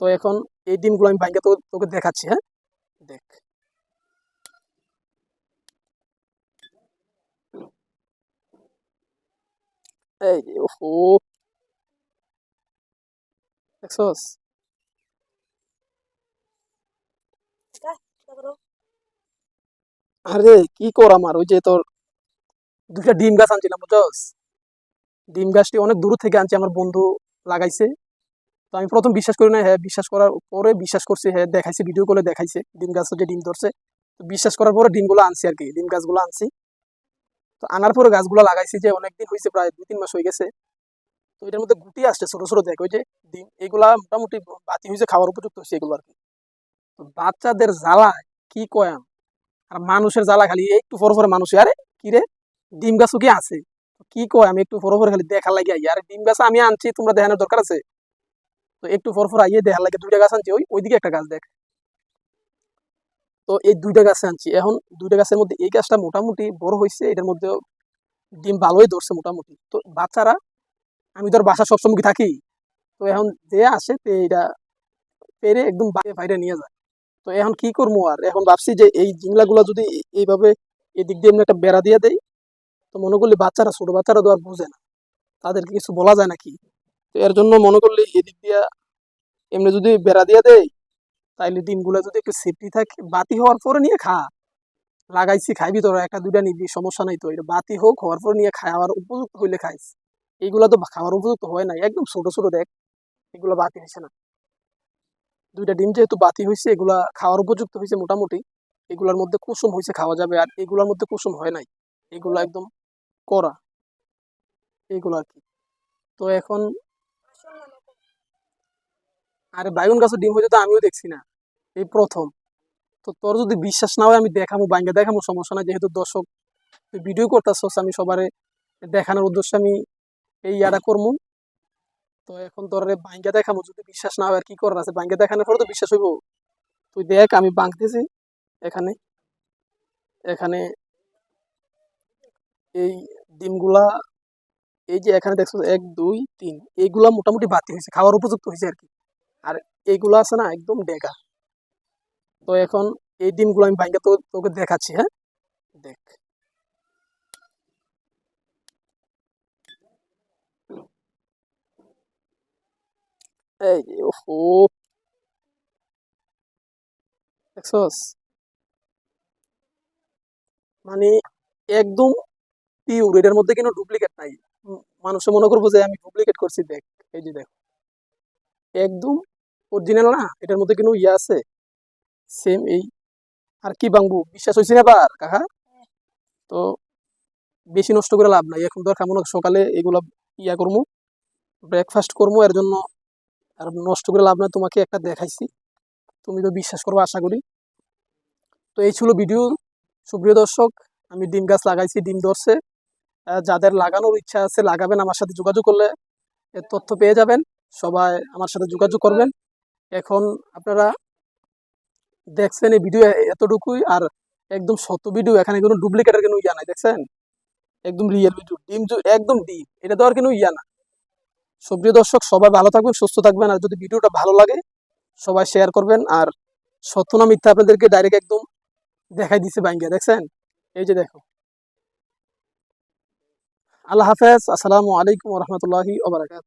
তো এখন এই ডিমগুলো আমি ভাঙ্গে তোকে দেখাচ্ছি হ্যাঁ? দেখ। আরে, কি কর আমার? ওই যে তোর দুটা ডিম গাছ আনছিলাম, বুঝছস? ডিম গাছটি অনেক দূর থেকে আনছি, আমার বন্ধু লাগাইছে। তো আমি প্রথম বিশ্বাস করি না হ্যাঁ বিশ্বাস করার পরে বিশ্বাস করছি হ্যাঁ দেখাইছে ভিডিও কলে দেখাইছে, ডিম গাছ যে ডিম ধরছে, তো বিশ্বাস করার পরে ডিমগুলো আনছি আর কি, ডিম গাছগুলো আনছি। তো আনার পরে গাছগুলো লাগাইছি যে অনেকদিন হয়েছে প্রায় দুই তিন মাস হয়ে গেছে। তো এটার মধ্যে গুটি আসছে ছোট ছোট, দেখ যে ডিম, এগুলা মোটামুটি বাতি হয়েছে খাওয়ার উপযুক্ত হয়েছে এগুলো আর কি। তো বাচ্চাদের জ্বালায় কি কয়াম আর মানুষের জ্বালা খালি একটু পর পরে মানুষ আরে কি রে, ডিম গাছও কি আছে? কি কয় আমি, একটু পর পরে খালি দেখার লাগে আরে ডিম গাছ আমি আনছি, তোমরা দেখানোর দরকার আছে? তো একটু পর আইয়ে দেখার লাগে দুইটা গাছ আনছি, ওই ওইদিকে একটা গাছ দেখ। তো এই দুইটা গাছ আনছি। এখন দুইটা গাছের মধ্যে এই গাছটা মোটামুটি বড় হয়েছে এটার মধ্যে ডিম ভালোই ধরছে মোটামুটি। তো বাচ্চারা, আমি ধর বাসা সবসময় থাকি। তো এখন যে আসে, তে এটা পেরে একদম বাইরে বাইরে নিয়ে যায়। তো এখন কি করব আর? এখন ভাবছি যে এই জিংলাগুলো যদি এইভাবে এদিক দিয়ে এমনি একটা বেড়া দিয়ে দেয় তো মনে করলে বাচ্চারা, ছোট বাচ্চারা তো আর বুঝে না। তাদেরকে কিছু বলা যায় নাকি? তো এর জন্য মনে করলে এদিক দিয়া এমনি যদি বেড়া দিয়ে দেয় তাইলে ডিমগুলো যদি একটু সেফটি থাকে, বাতি হওয়ার পরে নিয়ে খা। লাগাইছি, খাইবি তোরা, একটা দুইটা নিবি, সমস্যা নাই তো। এটা বাতি হোক, হওয়ার পরে নিয়ে খাওয়ার উপযুক্ত হইলে খাইস। এইগুলা তো খাওয়ার উপযুক্ত হয় না একদম ছোট ছোট দেখ, এগুলো বাতি হয়েছে না। দুইটা ডিম যেহেতু বাতি হয়েছে এগুলা খাওয়ার উপযুক্ত হয়েছে মোটামুটি। এগুলোর মধ্যে কুসুম হয়েছে খাওয়া যাবে, আর এগুলোর মধ্যে কুসুম হয় নাই। এগুলো একদম করা এইগুলো আর কি। তো এখন আরে বাইগুন গাছের ডিম হয়েছে তো আমিও দেখছি না। এই প্রথম। তো তোর যদি বিশ্বাস না হয়, আমি দেখাবো বাইঙ্গা দেখাবো সমস্যা না যেহেতু দর্শক। ভিডিও করতেছস, আমি সবারে দেখানোর উদ্দেশ্যে আমি এই ইয়াটা করব তো এখন তোর বাইঙ্গা দেখাবো যদি বিশ্বাস না হয় আর কি করার আছে? বাইঙ্গা দেখানোর পরে তো বিশ্বাস হইব। তুই দেখ, আমি বাঁকতেছি এখানে। এখানে এই ডিমগুলা, এই যে এখানে দেখছ এক, দুই, তিন, এইগুলা মোটামুটি বাতি হয়েছে, খাওয়ার উপযুক্ত হয়েছে আর কি। আর এইগুলো আছে না একদম ডেকা। তো এখন এই ডিমগুলো আমি বাইঙ্গা তো তোকে দেখাচ্ছি হ্যাঁ? দেখ। মানে একদম পিওর এটার মধ্যে কোনো ডুপ্লিকেট নাই। মানুষে মনে করব যে আমি ডুপ্লিকেট করছি, দেখ। এই যে দেখ। একদম অরিজিনাল না এটার মধ্যে কোনো ইয়ে আছে। সেম এই। আর কি বাংবু বিশ্বাস হয়েছে না বার কাকা? তো বেশি নষ্ট করে লাভ নাই। এখন দরকার মনে হয় সকালে এগুলো ইয়া করব ব্রেকফাস্ট করব এর জন্য আর নষ্ট করে লাভ নাই তোমাকে একটা দেখাইছি। তুমি তো বিশ্বাস করব আশা করি। তো এই ছিল ভিডিও সুপ্রিয় দর্শক আমি ডিম গাছ লাগাইছি ডিম আহ, যাদের লাগানোর ইচ্ছা আছে লাগাবেন আমার সাথে যোগাযোগ করলে তথ্য পেয়ে যাবেন। সবাই আমার সাথে যোগাযোগ করবেন। এখন আপনারা দেখছেন এই ভিডিও এতটুকুই, আর একদম শত ভিডিও এখানে কোনো ডুপ্লিকেটের কোনো ইয়া নাই, দেখছেন? একদম রিয়েল ভিডিও ডিম একদম ডিম এটা দেওয়ার কোনো ইয়া না। সুপ্রিয় দর্শক, সবাই ভালো থাকবেন, সুস্থ থাকবেন, আর যদি ভিডিওটা ভালো লাগে, সবাই শেয়ার করবেন, আর সত্য না মিথ্যা আপনাদেরকে ডাইরেক্ট একদম দেখাই দিছে বাইঙ্গা দেখছেন? এই যে দেখো। আল্লাহ হাফেজ, আসসালামু আলাইকুম রহমতুল্লাহি ওবরাকাত